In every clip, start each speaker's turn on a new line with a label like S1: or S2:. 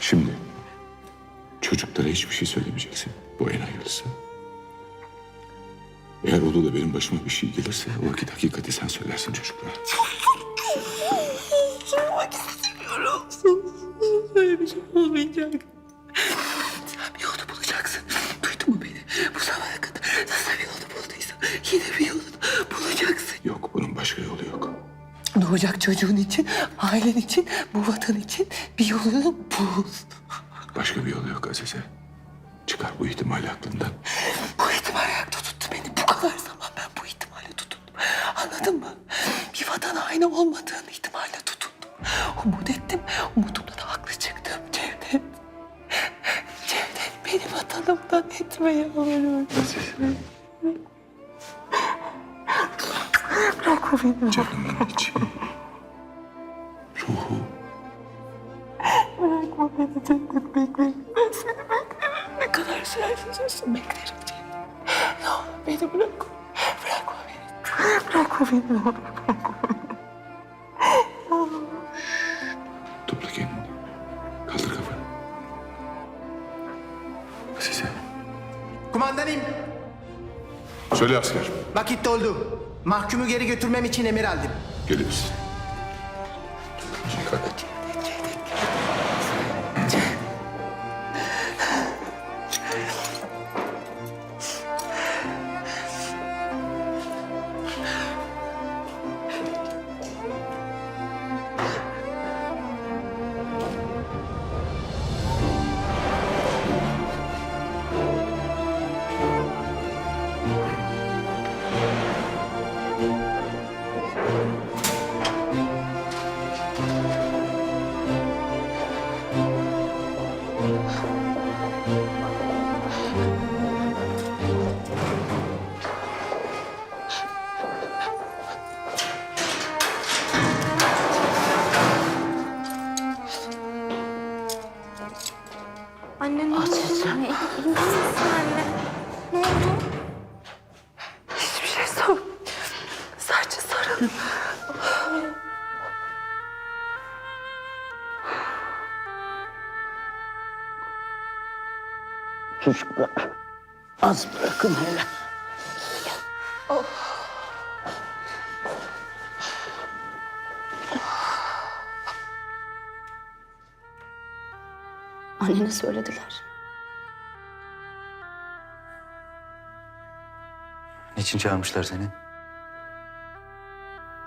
S1: Şimdi çocuklara hiçbir şey söylemeyeceksin. Bu en hayırlısı. Eğer olur da benim başıma bir şey gelirse o vakit hakikati sen söylersin çocuklara.
S2: Sormak istemiyorum. Böyle bir şey olmayacak. Sen bir yolunu bulacaksın. Duydun mu beni? Bu zamana kadar nasıl bir yolunu bulduysan yine bir yolunu bulacaksın.
S1: Yok bunun başka yolu yok.
S2: Doğacak çocuğun için, ailen için, bu vatan için bir yolunu bul.
S1: Başka bir yolu yok Azize. Çıkar bu ihtimali aklından.
S2: Bu ihtimal ayakta tuttu beni. Bu kadar zaman ben bu ihtimale tutundum. Anladın mı? Bir vatan haini olmadığın ihtimalle tutundum. Umut ettim. Umudumda da haklı çıktım Cevdet. Cevdet beni vatanımdan etme yalvarıyorum.
S1: Azize.
S2: Bırakma beni.
S1: Canımın içi. Ruhu.
S2: Bırakma beni Cevdet beklerim. Ben seni beklerim. Ne kadar sürerse sürsün beklerim Cevdet. Ne olur beni bırakma. Bırakma beni. Bırakma beni. ne olur, Bırakma beni.
S1: Topla kendini. Kaldır kafanı. Azize.
S3: Kumandanım,
S1: Söyle asker.
S3: vakit doldu. Mahkumu geri götürmem için emir aldım.
S1: Gelir misin?
S4: İyi misin anne? Ne oldu?
S2: Hiçbir şey sor. Sadece sarıl.
S5: Çocuklar az bırakın hele.
S4: Annene söylediler.
S6: Niçin çağırmışlar seni?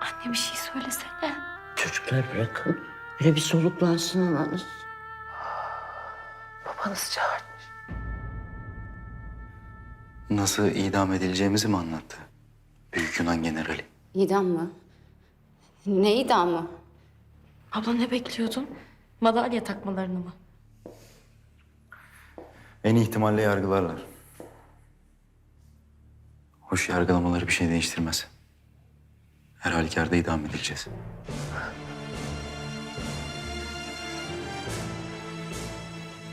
S4: Anne bir şey söylesene.
S5: Çocuklar bırakın. Hele bir soluklansın ananız.
S2: Babanız çağırmış.
S6: Nasıl idam edileceğimizi mi anlattı? Büyük Yunan generali.
S4: İdam mı? Ne idamı?
S7: Abla ne bekliyordun? Madalya takmalarını mı?
S6: En ihtimalle yargılarlar. Hoş yargılamaları bir şey değiştirmez. Her halükarda idam edileceğiz.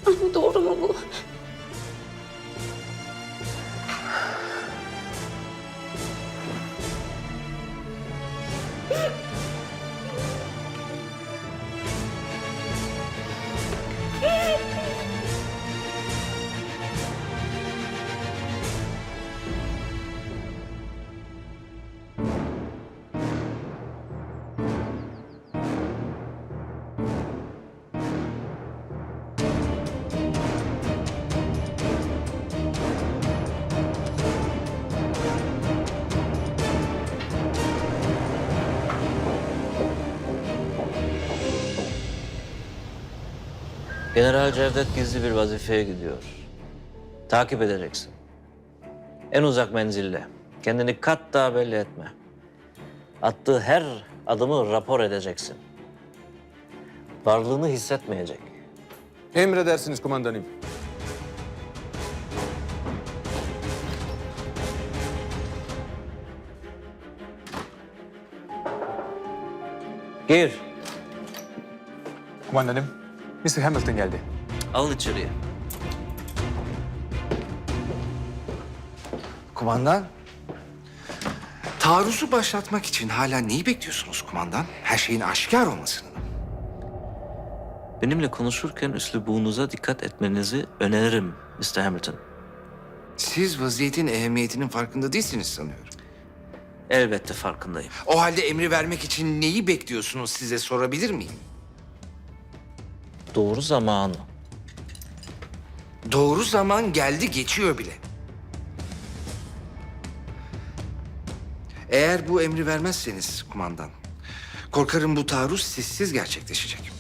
S4: Anne doğru mu bu?
S8: General Cevdet gizli bir vazifeye gidiyor. Takip edeceksin. En uzak menzilde. Kendini kat daha belli etme. Attığı her adımı rapor edeceksin. Varlığını hissetmeyecek.
S9: Emredersiniz kumandanım.
S8: Gir.
S9: Kumandanım, Mr. Hamilton geldi.
S8: Alın içeriye.
S10: Kumandan. Taarruzu başlatmak için hala neyi bekliyorsunuz kumandan? Her şeyin aşikar olmasını mı?
S8: Benimle konuşurken üslubunuza dikkat etmenizi öneririm Mr. Hamilton.
S10: Siz vaziyetin ehemmiyetinin farkında değilsiniz sanıyorum.
S8: Elbette farkındayım.
S10: O halde emri vermek için neyi bekliyorsunuz size sorabilir miyim?
S8: Doğru zamanı.
S10: Doğru zaman geldi geçiyor bile. Eğer bu emri vermezseniz kumandan, korkarım bu taarruz sizsiz gerçekleşecek.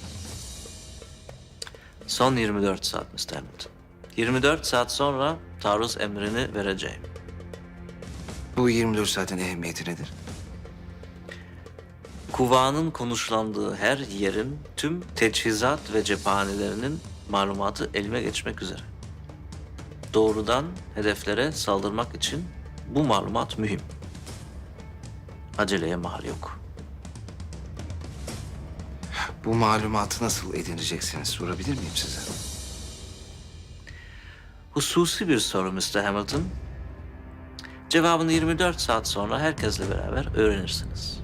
S8: Son 24 saat Mr. Hamilton. 24 saat sonra taarruz emrini vereceğim.
S10: Bu 24 saatin ehemmiyeti nedir?
S8: Kuvanın konuşlandığı her yerin tüm teçhizat ve cephanelerinin malumatı elime geçmek üzere. Doğrudan hedeflere saldırmak için bu malumat mühim. Aceleye mahal yok.
S10: Bu malumatı nasıl edineceksiniz sorabilir miyim size?
S8: Hususi bir soru Mr. Hamilton. Cevabını 24 saat sonra herkesle beraber öğrenirsiniz.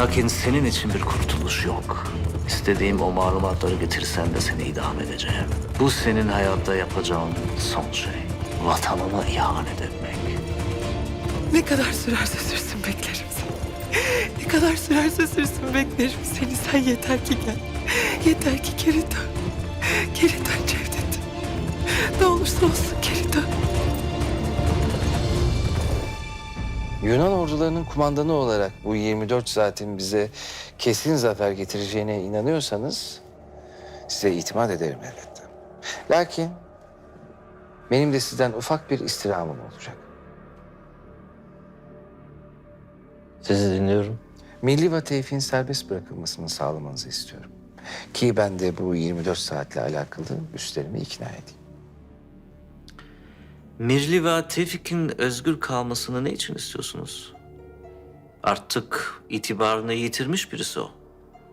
S8: Lakin senin için bir kurtuluş yok. İstediğim o malumatları getirsen de seni idam edeceğim. Bu senin hayatta yapacağın son şey. Vatanına ihanet etmek.
S2: Ne kadar sürerse sürsün beklerim seni. Ne kadar sürerse sürsün beklerim seni. Sen yeter ki gel. Yeter ki geri dön. Geri dön Cevdet. Ne olursa olsun geri dön.
S10: Yunan ordularının kumandanı olarak bu 24 saatin bize kesin zafer getireceğine inanıyorsanız size itimat ederim elbette. Lakin benim de sizden ufak bir istirhamım olacak.
S8: Sizi dinliyorum.
S10: Milli ve Tevfik'in serbest bırakılmasını sağlamanızı istiyorum. Ki ben de bu 24 saatle alakalı üstlerimi ikna edeyim.
S8: Mirli ve Tevfik'in özgür kalmasını ne için istiyorsunuz? Artık itibarını yitirmiş birisi o.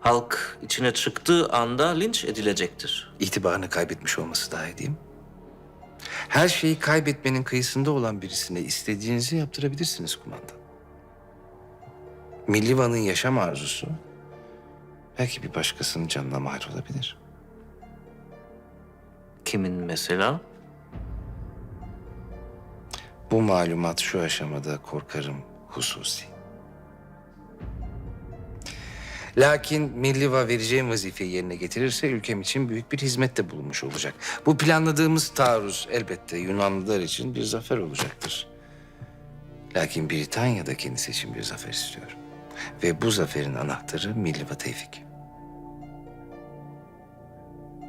S8: Halk içine çıktığı anda linç edilecektir.
S10: İtibarını kaybetmiş olması daha iyi değil mi? Her şeyi kaybetmenin kıyısında olan birisine istediğinizi yaptırabilirsiniz kumandan. Millivan'ın yaşam arzusu belki bir başkasının canına mal olabilir.
S8: Kimin mesela?
S10: Bu malumat şu aşamada korkarım hususi. Lakin Milliva vereceğim vazifeyi yerine getirirse ülkem için büyük bir hizmette bulunmuş olacak. Bu planladığımız taarruz elbette Yunanlılar için bir zafer olacaktır. Lakin Britanya'da kendisi için bir zafer istiyorum. Ve bu zaferin anahtarı Milliva Tevfik.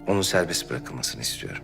S10: Onun serbest bırakılmasını istiyorum.